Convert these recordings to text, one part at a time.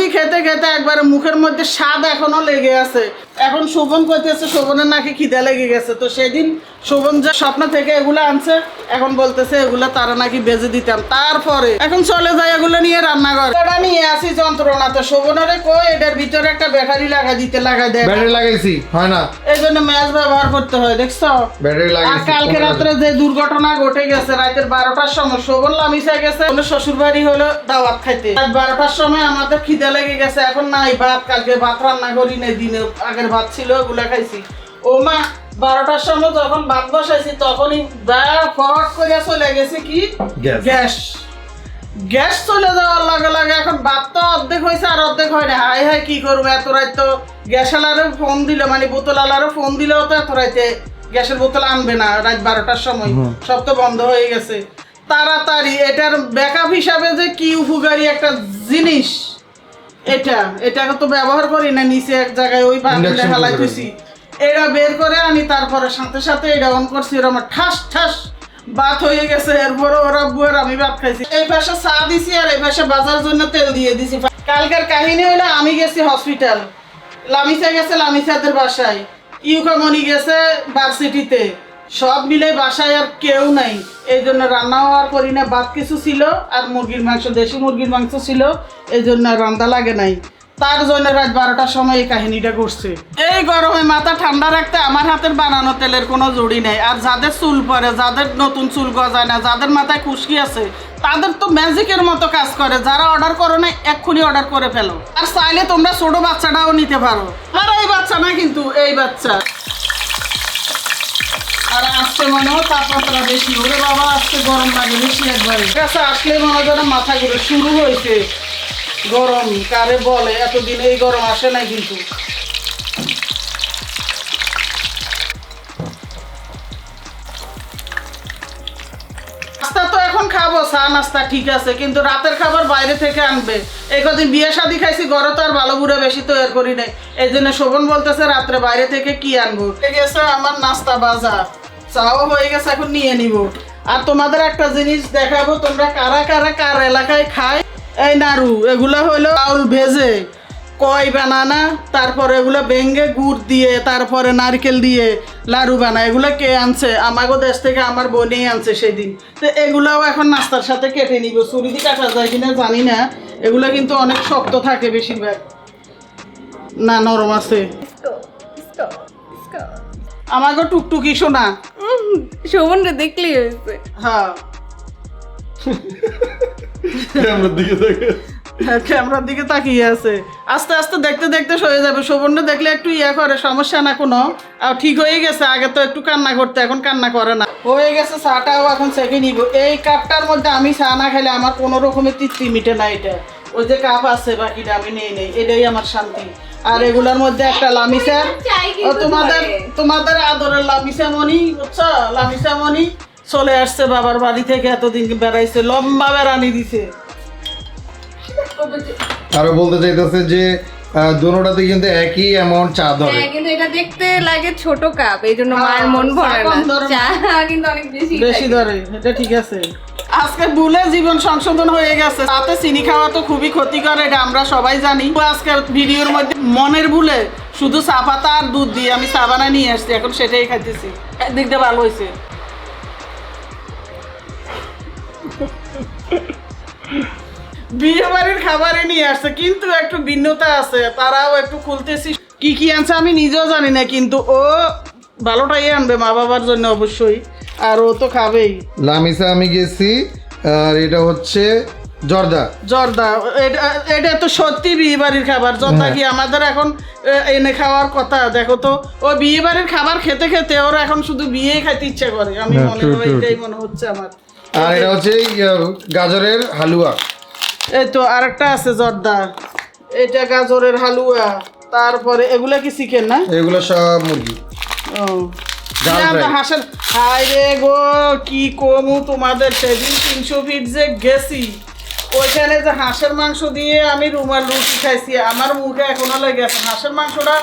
বিয়ে খেতে খেতে একবারে মুখের মধ্যে স্বাদ এখনও লেগে আছে। এখন শোভন কইতেছে শোভনের নাকি খিদে লেগে গেছে। তো সেদিন শোভন যে স্বপ্ন থেকে এগুলো আনছে এখন বলতেছে এগুলো তারা নাকি বেজে দিতাম। তারপরে এখন চলে যায় এগুলো নিয়ে রান্নাঘর। এটা নিয়ে আসি যন্ত্রণা। তো শোভনের কই এটার ভিতরে একটা ব্যাটারি লাগা দিতে লাগা দেয়। ব্যাটারি লাগাইছি হয় না। এই জন্য ম্যাচ ব্যবহার করতে হয় দেখছ? ব্যাটারি লাগাইছি কালকে রাত্রে যে দুর্ঘটনা ঘটে গেছে রাতের বারোটার সময় শোভন লামিসা গেছে। শ্বশুর বাড়ি হলো দাওয়াত খাইতে। রাত বারোটার সময় আমাদের খিদে লেগে গেছে এখন নাই ভাত কালকে ভাত রান্না করি নাই দিনে আগের ভাত ছিল ওগুলা খাইছি। ও মা বারোটার সময় যখন ভাত বসাইছি তখনই ফট করে চলে গেছে কি? গ্যাস। গ্যাস। গ্যাস চলে যাওয়ার লাগে লাগে এখন ভাত তো অর্ধেক হয়েছে আর অর্ধেক হয় না হাই হাই কি করব? এত রাত তো গ্যাস আলারও ফোন দিল মানে বোতল আলারও ফোন দিলেও তো এত রাইতে গ্যাসের বোতল আনবে না রাত বারোটার সময়। সব তো বন্ধ হয়ে গেছে। তাড়াতাড়ি এটার ব্যাকআপ হিসাবে যে কি উপকারী একটা জিনিস। এটা এটাকে তো ব্যবহার করি না নিচে এক জায়গায় ওই ফেলাই cooker। তুইছি এটা বের করে আনি তারপরে সাথে সাথে এটা অন করছি এরকম ঠাস ঠাস ভাত হয়ে গেছে। এরপরে ওরা বুয়ের আমি ভাত খাইছি। এই পাশে চা দিছি আর এই পাশে বাজার জন্য তেল দিয়ে দিছি। কালকের কাহিনী হলো আমি গেছি হসপিটাল লামিসা গেছে লামিসাদের বাসায়। ইউকামনি গেছে ভার্সিটিতে সব মিলে বাসায় আর কেউ নাই। এই জন্য রান্নাও আর করি না, ভাত কিছু ছিল আর মুরগির মাংস, দেশি মুরগির মাংস ছিল এই জন্য রান্না লাগে নাই। তার জন্য রাত বারোটার সময় এই কাহিনীটা ঘটছে এই গরমে মাথা ঠান্ডা রাখতে আমার হাতের বানানো তেলের কোনো জুড়ি নেই। আর যাদের চুল পরে, যাদের নতুন চুল গজায় না, যাদের মাথায় খুশকি আছে, তাদের তো ম্যাজিকের মতো কাজ করে। যারা অর্ডার করো না, এক্ষুনি অর্ডার করে ফেলো। আর চাইলে তোমরা ছোট বাচ্চাটাও নিতে পারো। আর এই বাচ্চা না কিন্তু, এই বাচ্চা। আর আজকে মনে হয় তাপমাত্রা বেশি ওরে বাবা আজকে গরম লাগে বেশি একবারে। কাছে আসলে মনে মাথা ঘুরে শুরু হয়েছে গরম কারে বলে এতদিন এই গরম আসে নাই কিন্তু। নাস্তা তো এখন খাব চা নাস্তা ঠিক আছে কিন্তু রাতের খাবার বাইরে থেকে আনবে। এই কদিন বিয়ে শাদি খাইছি ঘরে তো আর ভালো বুড়ে বেশি তৈরি করি নাই। এই জন্য শোভন বলতেছে রাত্রে বাইরে থেকে কি আনব? ঠিক আছে আমার নাস্তা বাজার। চাও হয়ে গেছে, এখন নিয়ে নিব। আর তোমাদের একটা জিনিস দেখাবো, তোমরা কারা কারা কার এলাকায় খায়? এই নাড়ু এগুলো হলো চাউল ভেজে কয় বানানা, তারপরে এগুলো ভেঙ্গে গুড় দিয়ে, তারপরে নারকেল দিয়ে লাড়ু বানায়। এগুলো কে আনছে? আমাগো দেশ থেকে আমার বোনেই আনছে সেদিন। তো এগুলাও এখন নাস্তার সাথে কেটে নিব। ছুরি কাটা যায় কিনা জানি না। এগুলো কিন্তু অনেক শক্ত থাকে বেশিরভাগ। না, নরম আছে। আমাগো টুকটুকি শোনা শোভনটা দেখলেই হয়েছে। হ্যাঁ। ক্যামেরার দিকে দেখে। হ্যাঁ, ক্যামেরার দিকে তাকিয়ে আছে। আস্তে আস্তে দেখতে দেখতে সয়ে যাবে। শোভন্য দেখলে একটু ইয়া করে সমস্যা না কোনো। আর ঠিক হয়ে গেছে আগে তো একটু কান্না করতে এখন কান্না করে না। হয়ে গেছে চাটাও এখন সেকে নিব। এই কাপটার মধ্যে আমি চা না খেলে আমার কোনো রকমের তৃপ্তি মিটে না এটা। ওই যে কাপ আছে বাকিটা আমি নেই নেই। এটাই আমার শান্তি। আর এগুলোর মধ্যে একটা লামিসার। তোমাদের তোমাদের বুঝছ? চলে আসছে বাবার বাড়ি থেকে এতদিন বেড়াইছে লম্বা বেড়ানি দিছে। আরও বলতে চাইতেছে যে দোনোটাতে কিন্তু একই অ্যামাউন্ট চা ধরে। হ্যাঁ কিন্তু এটা দেখতে লাগে ছোট কাপ এই জন্য হ্যাঁ, মায়ের মন ভরে না। চা কিন্তু অনেক বেশি বেশি ধরে এটা ঠিক আছে। আজকে ভুলে জীবন সংশোধন হয়ে গেছে। তাতে চিনি খাওয়া তো খুবই ক্ষতিকর এটা আমরা সবাই জানি। তো আজকে ভিডিওর মধ্যে মনের ভুলে শুধু চা পাতা আর দুধ দিয়ে আমি চা বানায় নিয়ে আসছি, এখন সেটাই খাইতেছি। একদিক দিয়ে ভালো হয়েছে বিয়ে বাড়ির খাবারে নিয়ে আসছে, কিন্তু একটু ভিন্নতা আছে, তারাও একটু খুলতেছি। কি কি আনছে আমি নিজেও জানি না, কিন্তু ও ভালোটাই আনবে মা বাবার জন্য অবশ্যই, আর ও তো খাবেই। লামিসা, আমি গেছি, আর এটা হচ্ছে জর্দা। জর্দা এটা- তো সত্যি বিয়ে বাড়ির খাবার জর্দা হ্যাঁ। কি আমাদের এখন এনে খাওয়ার কথা দেখো তো। ও বিয়ে বাড়ির খাবার খেতে খেতে ওর এখন শুধু বিয়েই খাইতে ইচ্ছা করে আমি হ্যাঁ, মনে করি এটাই মনে হচ্ছে আমার। আর এটা হচ্ছে গাজরের হালুয়া। এই তো আরেকটা আছে জর্দা এটা গাজরের হালুয়া তারপরে এগুলা কি চিকেন না? এগুলো সব মুরগি। ও। হাঁসের হাই রে গো কি কমু তোমাদের সেদিন তিনশো ফিট যে গেছি। ওইখানে যে হাঁসের মাংস দিয়ে আমি রুমাল রুটি খাইছি আমার মুখে এখনও লেগে আছে। হাঁসের মাংসটা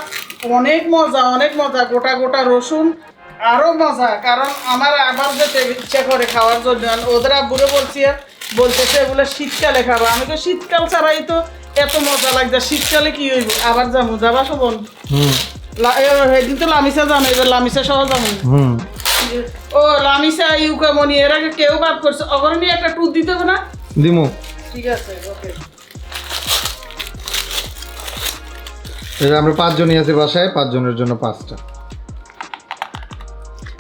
অনেক মজা অনেক মজা গোটা গোটা রসুন আরও মজা কারণ আমার আবার যেতে ইচ্ছা করে খাওয়ার জন্য ওদের আব্বুরে বলছি বলতেছে এগুলো শীতকালে খাব। আমি তো শীতকাল ছাড়াই তো এত মজা লাগছে। শীতকালে কি হইব? আবার যাব যাবা শোভন এ, সেদিন তো লামিসা যাব এবার লামিসা সহ হুম। ও লামিসা ইউকামনি এর আগে কেউ বাদ করছে অগরণী একটা টুথ দিতে হবে না? দিমু। ঠিক আছে ওকে আমরা পাঁচজনই আছি বাসায় পাঁচজনের জন্য পাঁচটা।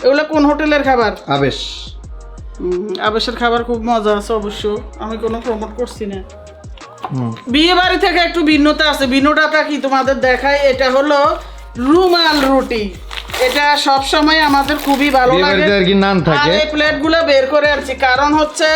এগুলো কোন হোটেলের খাবার? আবেশ। আবেশের খাবার খুব মজা আছে অবশ্য। আমি কোনো প্রমোট করছি না। বিয়ে বাড়ি থেকে একটু ভিন্নতা আছে। ভিন্নতাটা কি তোমাদের দেখায় এটা হলো রুমাল রুটি। এটা সব সময় আমাদের খুবই ভালো লাগে। আর কি নান আর থাকে এই প্লেটগুলো বের করে আনছি। কারণ হচ্ছে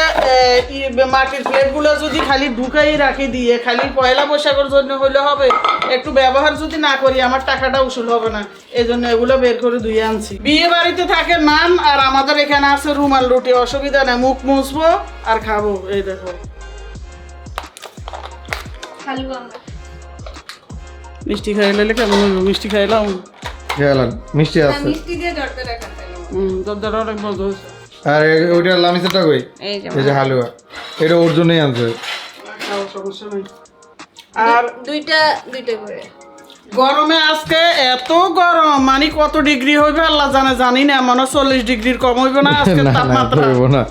মাটির প্লেটগুলো যদি খালি ঢুকাই রাখি দিয়ে খালি পয়লা বৈশাখের জন্য হইলে হবে। একটু ব্যবহার যদি না করি আমার টাকাটা উসুল হবে না। এই জন্য এগুলো বের করে ধুয়ে আনছি। বিয়ে বাড়িতে থাকে নান আর আমাদের এখানে আছে রুমাল রুটি। অসুবিধা নেই মুখ মুছবো আর খাব। এই দেখো। মিষ্টি খাইলে কেমন মিষ্টি খাইলাম। গেলাম মিষ্টি না, আছে। মিষ্টি দিয়ে জর্দা রাখা হুম অনেক মজা হয়েছে। আর ওইটা কই? এই যে হালুয়া। এটা ওর জন্যই আনছে। সমস্যা নেই। আর দুইটা দুইটা করে। গরমে আজকে এত গরম মানে কত ডিগ্রি হইবে আল্লাহ জানে জানি না মনে চল্লিশ ডিগ্রির কম হইবে না আজকে তাপমাত্রা। না।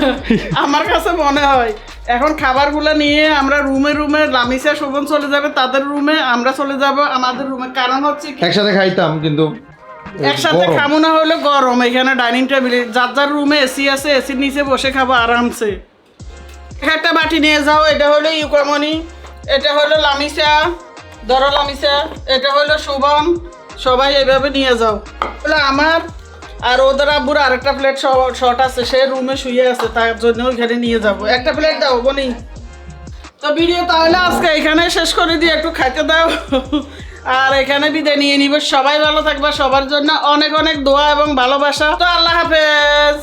আমার কাছে মনে হয় এখন খাবারগুলো নিয়ে আমরা রুমে রুমে লামিসা শোভন চলে যাবে তাদের রুমে আমরা চলে যাব আমাদের রুমে। কারণ হচ্ছে একসাথে খাইতাম কিন্তু একসাথে। খাব না হলে গরম এখানে ডাইনিং টেবিলে যার যার রুমে এসি আছে এসির নিচে বসে খাব আরামসে। একটা বাটি নিয়ে যাও এটা হলো ইউকামনি এটা হলো লামিসা ধরো লামিসা এটা হলো শুভম সবাই এভাবে নিয়ে যাও। আমার আর ওদের আব্বুর আরেকটা প্লেট শর্ট আছে, সে রুমে শুয়ে আছে, তার জন্য ওইখানে নিয়ে যাব। একটা প্লেট দাও, বনি। তো ভিডিও তাহলে আজকে এখানে শেষ করে দিয়ে একটু খাইতে দাও। আর এখানে বিদায় নিয়ে নিব। সবাই ভালো থাকবা, সবার জন্য অনেক অনেক দোয়া এবং ভালোবাসা। তো আল্লাহ হাফেজ।